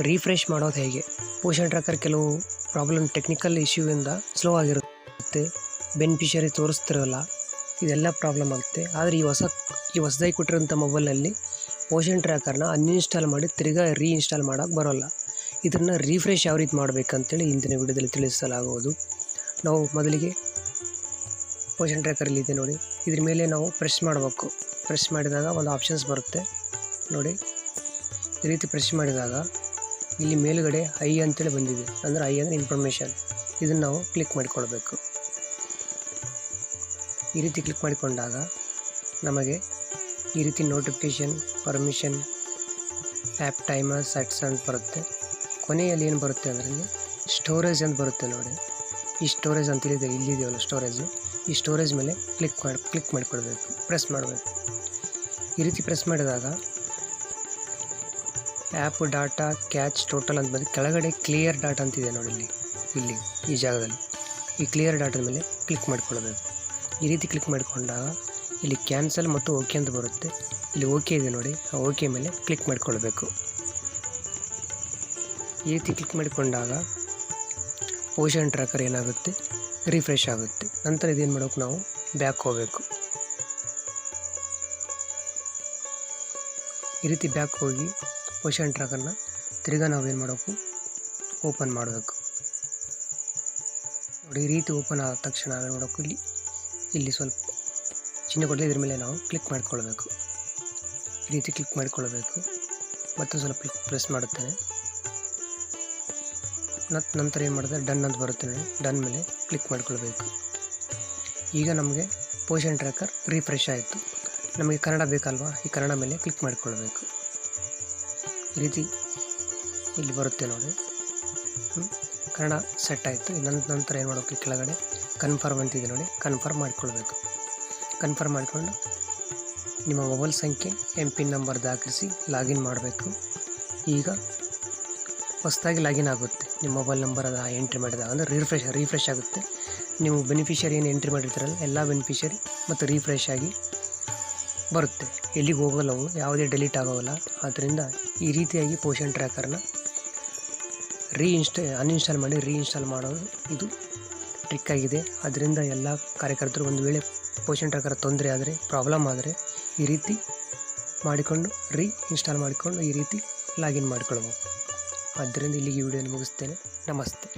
Refresh ಮಾಡೋದು ಹೇಗೆ? Poshan tracker ಕೆಲವು ಪ್ರಾಬ್ಲಮ್ ಟೆಕ್ನಿಕಲ್ ಇಶ್ಯೂವಿಂದ ಸ್ಲೋ ಆಗಿರುತ್ತೆ. ಬೆನಿಫಿಷರಿ ತೋರಿಸ್ತಿರಲ್ಲ, ಇದೆಲ್ಲ ಪ್ರಾಬ್ಲಮ್ ಆಗುತ್ತೆ. ಆದರೆ ಈ ಹೊಸ, ಈ ಹೊಸದಾಗಿ ಕೊಟ್ಟಿರೋಂಥ ಮೊಬೈಲಲ್ಲಿ ಪೋಷನ್ ಟ್ರ್ಯಾಕರ್ನ ಅನ್ಇನ್ಸ್ಟಾಲ್ ಮಾಡಿ ತಿರ್ಗಾ ರೀಇನ್ಸ್ಟಾಲ್ ಮಾಡೋಕ್ಕೆ ಬರೋಲ್ಲ. ಇದನ್ನು ರೀಫ್ರೆಶ್ ಯಾವ ರೀತಿ ಮಾಡಬೇಕಂತೇಳಿ ಇಂದಿನ ವಿಡಿಯೋದಲ್ಲಿ ತಿಳಿಸಲಾಗುವುದು. ನಾವು ಮೊದಲಿಗೆ ಪೋಷನ್ ಟ್ರ್ಯಾಕರಲ್ಲಿ ಇದೆ ನೋಡಿ. ಇದ್ರ ಮೇಲೆ ನಾವು ಪ್ರೆಸ್ ಮಾಡಬೇಕು. ಪ್ರೆಸ್ ಮಾಡಿದಾಗ ಒಂದು ಆಪ್ಷನ್ಸ್ ಬರುತ್ತೆ. ನೋಡಿ. ಈ ರೀತಿ ಪ್ರೆಸ್ ಮಾಡಿದಾಗ ಇಲ್ಲಿ ಮೇಲುಗಡೆ ಐ ಅಂತೇಳಿ ಬಂದಿದೆ. ಅಂದರೆ ಐ ಅಂದರೆ ಇನ್ಫಾರ್ಮೇಷನ್ ಇದನ್ನು ನಾವು ಕ್ಲಿಕ್ ಮಾಡಿಕೊಳ್ಬೇಕು. ಈ ರೀತಿ ಕ್ಲಿಕ್ ಮಾಡಿಕೊಂಡಾಗ ನಮಗೆ ಈ ರೀತಿ notification permission app timer sets ಅಂತ ಬರುತ್ತೆ. ಕೊನೆಯಲ್ಲಿ ಏನು ಬರುತ್ತೆ ಅದರಲ್ಲಿ ಸ್ಟೋರೇಜ್ ಅಂತ ಬರುತ್ತೆ ನೋಡಿ. ಈ ಸ್ಟೋರೇಜ್ ಅಂತ ಹೇಳಿದೆ ಇಲ್ಲಿದೆಯಲ್ಲ ಸ್ಟೋರೇಜು ಈ ಸ್ಟೋರೇಜ್ ಮೇಲೆ ಕ್ಲಿಕ್ ಮಾಡಿ ಕ್ಲಿಕ್ ಮಾಡಿಕೊಳ್ಬೇಕು. ಪ್ರೆಸ್ ಮಾಡಬೇಕು. ಈ ರೀತಿ ಪ್ರೆಸ್ ಮಾಡಿದಾಗ ಆ್ಯಪ್ ಡಾಟಾ ಕ್ಯಾಚ್ ಟೋಟಲ್ ಅಂತ ಬಂದು ಕೆಳಗಡೆ ಕ್ಲಿಯರ್ ಡಾಟಾ ಅಂತಿದೆ ನೋಡಿ ಇಲ್ಲಿ ಇಲ್ಲಿ, ಈ ಜಾಗದಲ್ಲಿ. ಈ ಕ್ಲಿಯರ್ ಡಾಟಾದ ಮೇಲೆ ಕ್ಲಿಕ್ ಮಾಡ್ಕೊಳ್ಬೇಕು ಈ ರೀತಿ ಕ್ಲಿಕ್ ಮಾಡಿಕೊಂಡಾಗ ಇಲ್ಲಿ ಕ್ಯಾನ್ಸಲ್ ಮತ್ತು ಓಕೆ ಅಂತ ಬರುತ್ತೆ. ಇಲ್ಲಿ ಓಕೆ ಇದೆ ನೋಡಿ, ಆ ಓಕೆ ಮೇಲೆ ಕ್ಲಿಕ್ ಮಾಡಿಕೊಳ್ಬೇಕು. ಈ ರೀತಿ ಕ್ಲಿಕ್ ಮಾಡಿಕೊಂಡಾಗ ಪೋಷನ್ ಟ್ರ್ಯಾಕರ್ ಏನಾಗುತ್ತೆ? ರಿಫ್ರೆಶ್ ಆಗುತ್ತೆ. ನಂತರ ಇದೇನು ಮಾಡೋಕೆ ನಾವು ಬ್ಯಾಕ್ ಹೋಗಬೇಕು. ಈ ರೀತಿ ಬ್ಯಾಕ್ ಹೋಗಿ ಪೋಷನ್ ಟ್ರ್ಯಾಕರ್ನ ತಿರ್ಗಾ ನಾವೇನು ಮಾಡಬೇಕು? ಓಪನ್ ಮಾಡಬೇಕು. ನೋಡಿ, ಈ ರೀತಿ ಓಪನ್ ಆದ ತಕ್ಷಣ ನಾವೇನು ಮಾಡಬೇಕು ಇಲ್ಲಿ? ಇಲ್ಲಿ ಸ್ವಲ್ಪ ಚಿಹ್ನೆ ಕೊಡಲಿ ಇದ್ರ ಮೇಲೆ ನಾವು ಕ್ಲಿಕ್ ಮಾಡಿಕೊಳ್ಬೇಕು. ಈ ರೀತಿ ಕ್ಲಿಕ್ ಮಾಡಿಕೊಳ್ಬೇಕು. ಮತ್ತು ಸ್ವಲ್ಪ ಪ್ರೆಸ್ ಮಾಡುತ್ತೇನೆ. ಮತ್ತು ನಂತರ ಏನು ಮಾಡಿದ್ರೆ ಡನ್ ಅಂತ ಬರುತ್ತೆ ನೋಡಿ, ಡನ್ ಮೇಲೆ ಕ್ಲಿಕ್ ಮಾಡಿಕೊಳ್ಬೇಕು. ಈಗ ನಮಗೆ ಪೋಷನ್ ಟ್ರ್ಯಾಕರ್ ರಿಫ್ರೆಶ್ ಆಯಿತು. ನಮಗೆ ಕನ್ನಡ ಬೇಕಲ್ವಾ? ಈ ಕನ್ನಡ ಮೇಲೆ ಕ್ಲಿಕ್ ಮಾಡಿಕೊಳ್ಬೇಕು. ಈ ರೀತಿ ಇಲ್ಲಿ ಬರುತ್ತೆ ನೋಡಿ. ಕನ್ನಡ ಸೆಟ್ ಆಯಿತು. ಇನ್ನೊಂದು ನಂತರ ಏನು ಮಾಡಬೇಕು ಕೆಳಗಡೆ? ಕನ್ಫರ್ಮ್ ಅಂತಿದೆ ನೋಡಿ. ಕನ್ಫರ್ಮ್ ಮಾಡಿಕೊಳ್ಬೇಕು. ಕನ್ಫರ್ಮ್ ಮಾಡಿಕೊಂಡು ನಿಮ್ಮ ಮೊಬೈಲ್ ಸಂಖ್ಯೆ ಎಂ ಪಿನ್ ನಂಬರ್ ದಾಖಲಿಸಿ ಲಾಗಿನ್ ಮಾಡಬೇಕು. ಈಗ ಹೊಸದಾಗಿ ಲಾಗಿನ್ ಆಗುತ್ತೆ. ನಿಮ್ಮ ಮೊಬೈಲ್ ನಂಬರ್ ಅದು ಎಂಟ್ರಿ ಮಾಡಿದಾಗ ಅಂದರೆ ರಿಫ್ರೆಶ್ ರಿಫ್ರೆಶ್ ಆಗುತ್ತೆ. ನೀವು ಬೆನಿಫಿಷರಿ ಏನು ಎಂಟ್ರಿ ಮಾಡಿರ್ತೀರಲ್ಲ, ಎಲ್ಲ ಬೆನಿಫಿಷರಿ ಮತ್ತು ರಿಫ್ರೆಶ್ ಆಗಿ ಬರುತ್ತೆ. ಎಲ್ಲಿಗೆ ಹೋಗೋಲ್ಲ ಅವು ಯಾವುದೇ ಡೆಲೀಟ್ ಆಗೋಲ್ಲ. ಆದ್ದರಿಂದ ಈ ರೀತಿಯಾಗಿ ಪೋಷನ್ ಟ್ರ್ಯಾಕರ್ನ ರೀಇನ್ಸ್ಟಾ ಅನ್ಇನ್ಸ್ಟಾಲ್ ಮಾಡಿ ರೀಇನ್ಸ್ಟಾಲ್ ಮಾಡೋದು ಇದು ಟ್ರಿಕ್ ಆಗಿದೆ. ಅದರಿಂದ ಎಲ್ಲ ಕಾರ್ಯಕರ್ತರು ಒಂದು ವೇಳೆ ಪೋಷನ್ ಟ್ರ್ಯಾಕರ್ ತೊಂದರೆ ಆದರೆ ಪ್ರಾಬ್ಲಮ್ ಆದರೆ ಈ ರೀತಿ ಮಾಡಿಕೊಂಡು ರೀ ಇನ್ಸ್ಟಾಲ್ ಮಾಡಿಕೊಂಡು ಈ ರೀತಿ ಲಾಗಿನ್ ಮಾಡಿಕೊಳ್ಬೇಕು ಆದ್ದರಿಂದ ಇಲ್ಲಿಗೆ ವಿಡಿಯೋನ ಮುಗಿಸ್ತೇನೆ. ನಮಸ್ತೆ.